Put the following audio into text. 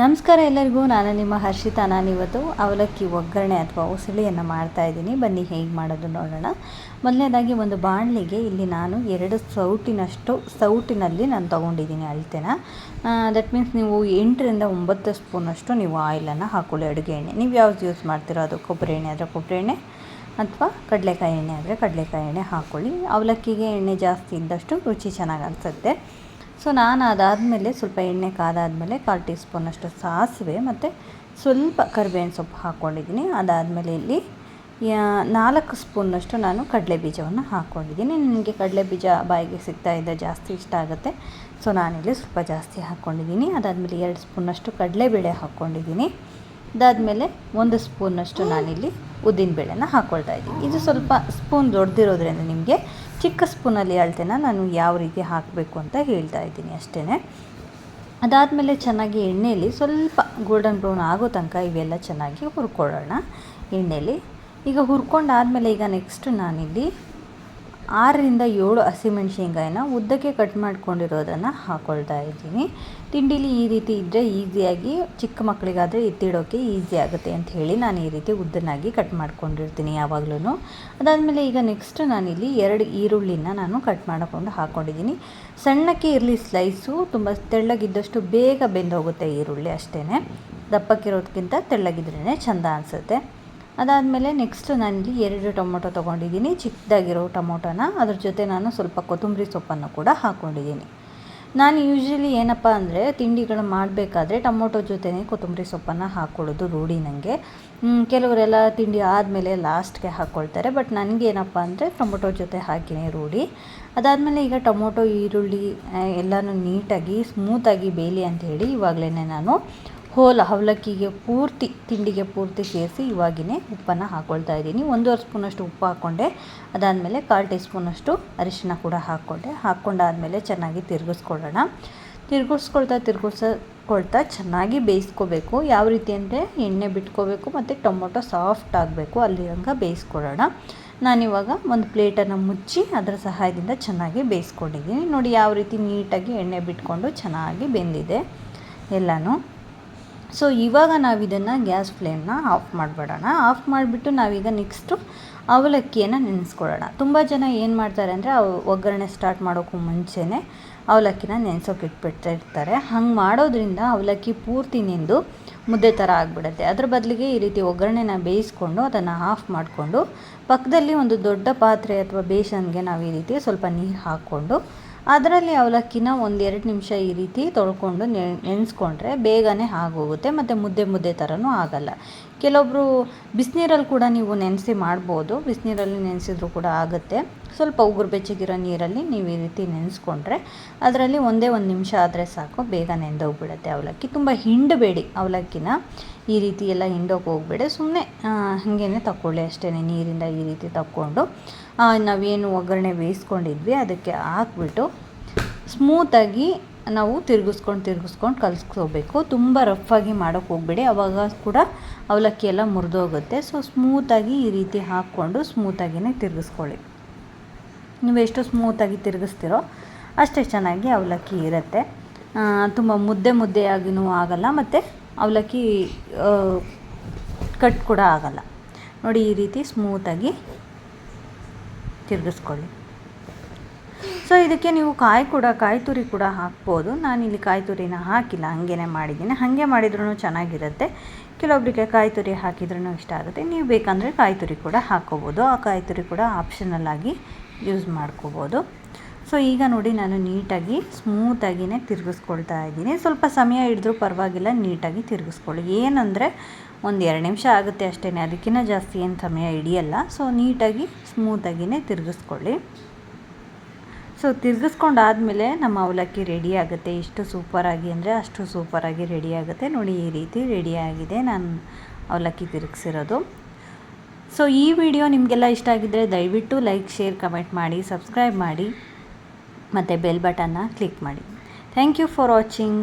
ನಮಸ್ಕಾರ ಎಲ್ಲರಿಗೂ. ನಾನು ನಿಮ್ಮ ಹರ್ಷಿತಾ. ನಾನಿವತ್ತು ಅವಲಕ್ಕಿ ಒಗ್ಗರಣೆ ಅಥವಾ ಉಸುಳಿಯನ್ನು ಮಾಡ್ತಾ ಇದ್ದೀನಿ. ಬನ್ನಿ ಹೇಗೆ ಮಾಡೋದು ನೋಡೋಣ. ಮೊದಲನೇದಾಗಿ ಒಂದು ಬಾಣಲಿಗೆ ಇಲ್ಲಿ ನಾನು ಎರಡು ಸೌಟಿನಷ್ಟು, ಸೌಟಿನಲ್ಲಿ ನಾನು ತೊಗೊಂಡಿದ್ದೀನಿ ಅಳತೆನ. ದಟ್ ಮೀನ್ಸ್ ನೀವು ಎಂಟರಿಂದ ಒಂಬತ್ತು ಸ್ಪೂನಷ್ಟು ನೀವು ಆಯಿಲನ್ನು ಹಾಕೊಳ್ಳಿ. ಅಡುಗೆ ಎಣ್ಣೆ. ನೀವು ಯಾವ್ದು ಯೂಸ್ ಮಾಡ್ತೀರೋ ಅದು ಕೊಬ್ಬರಿ ಎಣ್ಣೆ ಆದರೆ ಕೊಬ್ಬರಿ ಎಣ್ಣೆ ಅಥವಾ ಕಡಲೆಕಾಯಿ ಎಣ್ಣೆ ಆದರೆ ಕಡಲೆಕಾಯಿ ಎಣ್ಣೆ ಹಾಕ್ಕೊಳ್ಳಿ ಅವಲಕ್ಕಿಗೆ ಎಣ್ಣೆ ಜಾಸ್ತಿ ಇದ್ದಷ್ಟು ರುಚಿ ಚೆನ್ನಾಗಿ ಅನಿಸುತ್ತೆ. ಸೊ ನಾನು ಅದಾದಮೇಲೆ ಸ್ವಲ್ಪ ಎಣ್ಣೆ ಕಾದಾದಮೇಲೆ ಕಾಲು ಟೀ ಸ್ಪೂನಷ್ಟು ಸಾಸಿವೆ ಮತ್ತು ಸ್ವಲ್ಪ ಕರಿಬೇವಿನ ಸೊಪ್ಪು ಹಾಕ್ಕೊಂಡಿದ್ದೀನಿ. ಅದಾದಮೇಲೆ ಇಲ್ಲಿ ನಾಲ್ಕು ಸ್ಪೂನ್ನಷ್ಟು ನಾನು ಕಡಲೆ ಬೀಜವನ್ನು ಹಾಕ್ಕೊಂಡಿದ್ದೀನಿ. ನನಗೆ ಕಡಲೆ ಬೀಜ ಬಾಯಿಗೆ ಸಿಗ್ತಾ ಇದ್ದ ಜಾಸ್ತಿ ಇಷ್ಟ ಆಗುತ್ತೆ. ಸೊ ನಾನಿಲ್ಲಿ ಸ್ವಲ್ಪ ಜಾಸ್ತಿ ಹಾಕ್ಕೊಂಡಿದ್ದೀನಿ. ಅದಾದಮೇಲೆ ಎರಡು ಸ್ಪೂನಷ್ಟು ಕಡಲೆಬೇಳೆ ಹಾಕ್ಕೊಂಡಿದ್ದೀನಿ. ಅದಾದಮೇಲೆ ಒಂದು ಸ್ಪೂನಷ್ಟು ನಾನಿಲ್ಲಿ ಉದ್ದಿನ ಬೇಳೆನ ಹಾಕ್ಕೊಳ್ತಾ ಇದ್ದೀನಿ. ಇದು ಸ್ವಲ್ಪ ಸ್ಪೂನ್ ದೊಡ್ಡದಿರೋದ್ರಿಂದ ನಿಮಗೆ ಚಿಕ್ಕ ಸ್ಪೂನಲ್ಲಿ ಅಳ್ತೆನ ನಾನು ಯಾವ ರೀತಿ ಹಾಕಬೇಕು ಅಂತ ಹೇಳ್ತಾ ಇದ್ದೀನಿ ಅಷ್ಟೇ ಅದಾದಮೇಲೆ ಚೆನ್ನಾಗಿ ಎಣ್ಣೆಯಲ್ಲಿ ಸ್ವಲ್ಪ ಗೋಲ್ಡನ್ ಬ್ರೌನ್ ಆಗೋ ತನಕ ಇವೆಲ್ಲ ಚೆನ್ನಾಗಿ ಹುರ್ಕೊಳ್ಳೋಣ. ಎಣ್ಣೆಯಲ್ಲಿ ಈಗ ಹುರ್ಕೊಂಡಾದಮೇಲೆ ಈಗ ನೆಕ್ಸ್ಟ್ ನಾನಿಲ್ಲಿ ಆರರಿಂದ ಏಳು ಹಸಿಮೆಣ್ಸಿನ್ಕಾಯಿನ ಉದ್ದಕ್ಕೆ ಕಟ್ ಮಾಡ್ಕೊಂಡಿರೋದನ್ನು ಹಾಕ್ಕೊಳ್ತಾ ಇದ್ದೀನಿ. ತಿಂಡಿಲಿ ಈ ರೀತಿ ಇದ್ದರೆ ಈಸಿಯಾಗಿ ಚಿಕ್ಕ ಮಕ್ಕಳಿಗಾದರೆ ಎತ್ತಿಡೋಕ್ಕೆ ಈಸಿ ಆಗುತ್ತೆ ಅಂತ ಹೇಳಿ ನಾನು ಈ ರೀತಿ ಉದ್ದನಾಗಿ ಕಟ್ ಮಾಡ್ಕೊಂಡಿರ್ತೀನಿ ಯಾವಾಗಲೂ ಅದಾದಮೇಲೆ ಈಗ ನೆಕ್ಸ್ಟ್ ನಾನಿಲ್ಲಿ ಎರಡು ಈರುಳ್ಳಿನ ನಾನು ಕಟ್ ಮಾಡಿಕೊಂಡು ಹಾಕ್ಕೊಂಡಿದ್ದೀನಿ ಸಣ್ಣಕ್ಕೆ ಇರಲಿ ಸ್ಲೈಸು ತುಂಬ ತೆಳ್ಳಗಿದ್ದಷ್ಟು ಬೇಗ ಬೆಂದೋಗುತ್ತೆ ಈರುಳ್ಳಿ ಅಷ್ಟೇ ದಪ್ಪಕ್ಕಿರೋದಕ್ಕಿಂತ ತೆಳ್ಳಗಿದ್ರೇ ಚೆಂದ ಅನಿಸುತ್ತೆ. ಅದಾದಮೇಲೆ ನೆಕ್ಸ್ಟ್ ನಾನಿಲ್ಲಿ ಎರಡು ಟೊಮೊಟೊ ತೊಗೊಂಡಿದ್ದೀನಿ. ಚಿಕ್ಕದಾಗಿರೋ ಟೊಮೊಟೊನ. ಅದ್ರ ಜೊತೆ ನಾನು ಸ್ವಲ್ಪ ಕೊತ್ತಂಬರಿ ಸೊಪ್ಪನ್ನು ಕೂಡ ಹಾಕ್ಕೊಂಡಿದ್ದೀನಿ ನಾನು ಯೂಶ್ವಲಿ ಏನಪ್ಪ ಅಂದರೆ ತಿಂಡಿಗಳು ಮಾಡಬೇಕಾದ್ರೆ ಟೊಮೊಟೊ ಜೊತೆನೇ ಕೊತ್ತಂಬರಿ ಸೊಪ್ಪನ್ನು ಹಾಕ್ಕೊಳ್ಳೋದು ರೂಢಿ ನನಗೆ ಕೆಲವರೆಲ್ಲ ತಿಂಡಿ ಆದಮೇಲೆ ಲಾಸ್ಟ್ಗೆ ಹಾಕ್ಕೊಳ್ತಾರೆ ಬಟ್ ನನಗೇನಪ್ಪ ಅಂದರೆ ಟೊಮೊಟೊ ಜೊತೆ ಹಾಕಿನೇ ರೂಢಿ. ಅದಾದಮೇಲೆ ಈಗ ಟೊಮೊಟೊ, ಈರುಳ್ಳಿ ಎಲ್ಲನೂ ನೀಟಾಗಿ ಸ್ಮೂತಾಗಿ ಬೇಲಿ ಅಂತ ಹೇಳಿ ಇವಾಗಲೇ ನಾನು ಹೋಲ್ ಅವಲಕ್ಕಿಗೆ ಪೂರ್ತಿ, ತಿಂಡಿಗೆ ಪೂರ್ತಿ ಸೇರಿಸಿ ಇವಾಗಿನೇ ಉಪ್ಪನ್ನು ಹಾಕ್ಕೊಳ್ತಾ ಇದ್ದೀನಿ. ಒಂದೂವರೆ ಸ್ಪೂನಷ್ಟು ಉಪ್ಪು ಹಾಕ್ಕೊಂಡೆ, ಅದಾದಮೇಲೆ ಕಾಲು ಟೀ ಸ್ಪೂನಷ್ಟು ಅರಿಶಿನ ಕೂಡ ಹಾಕ್ಕೊಂಡೆ. ಹಾಕ್ಕೊಂಡಾದಮೇಲೆ ಚೆನ್ನಾಗಿ ತಿರುಗಿಸ್ಕೊಳ್ಳೋಣ. ತಿರುಗಿಸ್ಕೊಳ್ತಾ ತಿರುಗಿಸ್ಕೊಳ್ತಾ ಚೆನ್ನಾಗಿ ಬೇಯಿಸ್ಕೋಬೇಕು. ಯಾವ ರೀತಿ ಅಂದರೆ ಎಣ್ಣೆ ಬಿಟ್ಕೋಬೇಕು ಮತ್ತು ಟೊಮೊಟೊ ಸಾಫ್ಟ್ ಆಗಬೇಕು ಅಲ್ಲಿ ಹಂಗೆ ಬೇಯಿಸ್ಕೊಳ್ಳೋಣ. ನಾನಿವಾಗ ಒಂದು ಪ್ಲೇಟನ್ನು ಮುಚ್ಚಿ ಅದರ ಸಹಾಯದಿಂದ ಚೆನ್ನಾಗಿ ಬೇಯಿಸ್ಕೊಂಡಿದ್ದೀನಿ. ನೋಡಿ ಯಾವ ರೀತಿ ನೀಟಾಗಿ ಎಣ್ಣೆ ಬಿಟ್ಕೊಂಡು ಚೆನ್ನಾಗಿ ಬೆಂದಿದೆ ಎಲ್ಲನೂ. ಸೊ ಇವಾಗ ನಾವು ಇದನ್ನು ಗ್ಯಾಸ್ ಫ್ಲೇಮ್ನ ಆಫ್ ಮಾಡಿಬಿಡೋಣ. ಆಫ್ ಮಾಡಿಬಿಟ್ಟು ನಾವೀಗ ನೆಕ್ಸ್ಟು ಅವಲಕ್ಕಿಯನ್ನು ನೆನೆಸ್ಕೊಳ್ಳೋಣ. ತುಂಬ ಜನ ಏನು ಮಾಡ್ತಾರೆ ಅಂದರೆ ಒಗ್ಗರಣೆ ಸ್ಟಾರ್ಟ್ ಮಾಡೋಕ್ಕೂ ಮುಂಚೆನೇ ಅವಲಕ್ಕಿನ ನೆನೆಸೋಕೆ ಇಟ್ಬಿಡ್ತಾ ಇರ್ತಾರೆ ಹಂಗೆ ಮಾಡೋದ್ರಿಂದ ಅವಲಕ್ಕಿ ಪೂರ್ತಿ ನಿಂದು ಮುದ್ದೆ ಥರ ಆಗಿಬಿಡುತ್ತೆ. ಅದ್ರ ಬದಲಿಗೆ ಈ ರೀತಿ ಒಗ್ಗರಣೆನ ಬೇಯಿಸ್ಕೊಂಡು ಅದನ್ನು ಆಫ್ ಮಾಡಿಕೊಂಡು ಪಕ್ಕದಲ್ಲಿ ಒಂದು ದೊಡ್ಡ ಪಾತ್ರೆ ಅಥವಾ ಬೇಸನ್ಗೆ ನಾವು ಈ ರೀತಿ ಸ್ವಲ್ಪ ನೀರು ಹಾಕ್ಕೊಂಡು ಅದರಲ್ಲಿ ಅವಲಕ್ಕಿನ ಒಂದೆರಡು ನಿಮಿಷ ಈ ರೀತಿ ತೊಳ್ಕೊಂಡು ನೆನೆಸ್ಕೊಂಡ್ರೆ ಬೇಗನೆ ಆಗೋಗುತ್ತೆ, ಮತ್ತು ಮುದ್ದೆ ಮುದ್ದೆ ಥರನೂ ಆಗಲ್ಲ. ಕೆಲವೊಬ್ಬರು ಬಿಸಿನೀರಲ್ಲಿ ಕೂಡ ನೀವು ನೆನೆಸಿ ಮಾಡ್ಬೋದು, ಬಿಸಿನೀರಲ್ಲಿ ನೆನೆಸಿದ್ರು ಕೂಡ ಆಗುತ್ತೆ. ಸ್ವಲ್ಪ ಉಗುರು ಬೆಚ್ಚಗಿರೋ ನೀರಲ್ಲಿ ನೀವು ಈ ರೀತಿ ನೆನೆಸ್ಕೊಂಡ್ರೆ ಅದರಲ್ಲಿ ಒಂದೇ ಒಂದು ನಿಮಿಷ ಆದರೆ ಸಾಕು, ಬೇಗ ನೆಂದೋಗ್ಬಿಡುತ್ತೆ ಅವಲಕ್ಕಿ. ತುಂಬ ಹಿಂಡಬೇಡಿ ಅವಲಕ್ಕಿನ, ಈ ರೀತಿ ಎಲ್ಲ ಹಿಂಡೋಕೆ ಹೋಗ್ಬೇಡಿ. ಸುಮ್ಮನೆ ಹಾಗೇ ತಗೊಳ್ಳಿ ಅಷ್ಟೇ ನೀರಿಂದ ಈ ರೀತಿ ತಕ್ಕೊಂಡು. ನಾವೇನು ಒಗ್ಗರಣೆ ಬೇಯಿಸ್ಕೊಂಡಿದ್ವಿ, ಅದಕ್ಕೆ ಹಾಕ್ಬಿಟ್ಟು ಸ್ಮೂತಾಗಿ ನಾವು ತಿರುಗಿಸ್ಕೊಂಡು ತಿರುಗಿಸ್ಕೊಂಡು ಕಲಿಸ್ಕೋಬೇಕು. ತುಂಬ ರಫ್ಫಾಗಿ ಮಾಡೋಕ್ಕೆ ಹೋಗ್ಬೇಡಿ, ಅವಾಗ ಕೂಡ ಅವಲಕ್ಕಿ ಎಲ್ಲ ಮುರಿದೋಗುತ್ತೆ. ಸೊ ಸ್ಮೂತಾಗಿ ಈ ರೀತಿ ಹಾಕ್ಕೊಂಡು ಸ್ಮೂತಾಗಿಯೇ ತಿರುಗಿಸ್ಕೊಳ್ಳಿ. ನೀವು ಎಷ್ಟು ಸ್ಮೂತಾಗಿ ತಿರುಗಿಸ್ತೀರೋ ಅಷ್ಟೇ ಚೆನ್ನಾಗಿ ಅವಲಕ್ಕಿ ಇರುತ್ತೆ. ತುಂಬ ಮುದ್ದೆ ಮುದ್ದೆಯಾಗಿನೂ ಆಗಲ್ಲ, ಮತ್ತು ಅವಲಕ್ಕಿ ಕಟ್ ಕೂಡ ಆಗಲ್ಲ. ನೋಡಿ ಈ ರೀತಿ ಸ್ಮೂತಾಗಿ ತಿರುಗಿಸ್ಕೊಳ್ಳಿ. ಸೊ ಇದಕ್ಕೆ ನೀವು ಕಾಯಿ ಕೂಡ, ಕಾಯಿ ತುರಿ ಕೂಡ ಹಾಕ್ಬೋದು. ನಾನಿಲ್ಲಿ ಕಾಯಿ ತುರಿನ ಹಾಕಿಲ್ಲ ಹಾಗೇ ಮಾಡಿದ್ದೀನಿ. ಹಾಗೆ ಮಾಡಿದ್ರೂ ಚೆನ್ನಾಗಿರುತ್ತೆ. ಕೆಲವೊಬ್ಬರಿಗೆ ಕಾಯಿ ತುರಿ ಹಾಕಿದ್ರೂ ಇಷ್ಟ ಆಗುತ್ತೆ. ನೀವು ಬೇಕಂದರೆ ಕಾಯಿ ತುರಿ ಕೂಡ ಹಾಕ್ಕೋಬೋದು. ಆ ಕಾಯಿ ತುರಿ ಕೂಡ ಆಪ್ಷನಲ್ ಆಗಿ ಯೂಸ್ ಮಾಡ್ಕೋಬೋದು. ಸೊ ಈಗ ನೋಡಿ ನಾನು ನೀಟಾಗಿ ಸ್ಮೂತಾಗಿಯೇ ತಿರುಗಿಸ್ಕೊಳ್ತಾ ಇದ್ದೀನಿ. ಸ್ವಲ್ಪ ಸಮಯ ಹಿಡಿದ್ರೂ ಪರವಾಗಿಲ್ಲ, ನೀಟಾಗಿ ತಿರುಗಿಸ್ಕೊಳ್ಳಿ. ಏನಂದರೆ, ಒಂದು ಎರಡು ನಿಮಿಷ ಆಗುತ್ತೆ ಅಷ್ಟೇ ಅದಕ್ಕಿಂತ ಜಾಸ್ತಿ ಏನು ಸಮಯ ಹಿಡಿಯಲ್ಲ. ಸೊ ನೀಟಾಗಿ ಸ್ಮೂತಾಗಿಯೇ ತಿರುಗಿಸ್ಕೊಳ್ಳಿ. ಸೊ ತಿರುಗಿಸ್ಕೊಂಡಾದಮೇಲೆ ನಮ್ಮ ಅವಲಕ್ಕಿ ರೆಡಿ ಆಗುತ್ತೆ. ಎಷ್ಟು ಸೂಪರಾಗಿ ಅಂದರೆ ಅಷ್ಟು ಸೂಪರಾಗಿ ರೆಡಿ ಆಗುತ್ತೆ. ನೋಡಿ, ಈ ರೀತಿ ರೆಡಿಯಾಗಿದೆ ನಾನು ಅವಲಕ್ಕಿ ತಿರುಗಿಸಿರೋದು. ಸೊ ಈ ವಿಡಿಯೋ ನಿಮಗೆಲ್ಲ ಇಷ್ಟ ಆಗಿದ್ದರೆ ದಯವಿಟ್ಟು ಲೈಕ್ ಶೇರ್ ಕಮೆಂಟ್ ಮಾಡಿ ಸಬ್ಸ್ಕ್ರೈಬ್ ಮಾಡಿ. ಮತ್ತು ಬೆಲ್ ಬಟನ್ನ ಕ್ಲಿಕ್ ಮಾಡಿ. Thank you for watching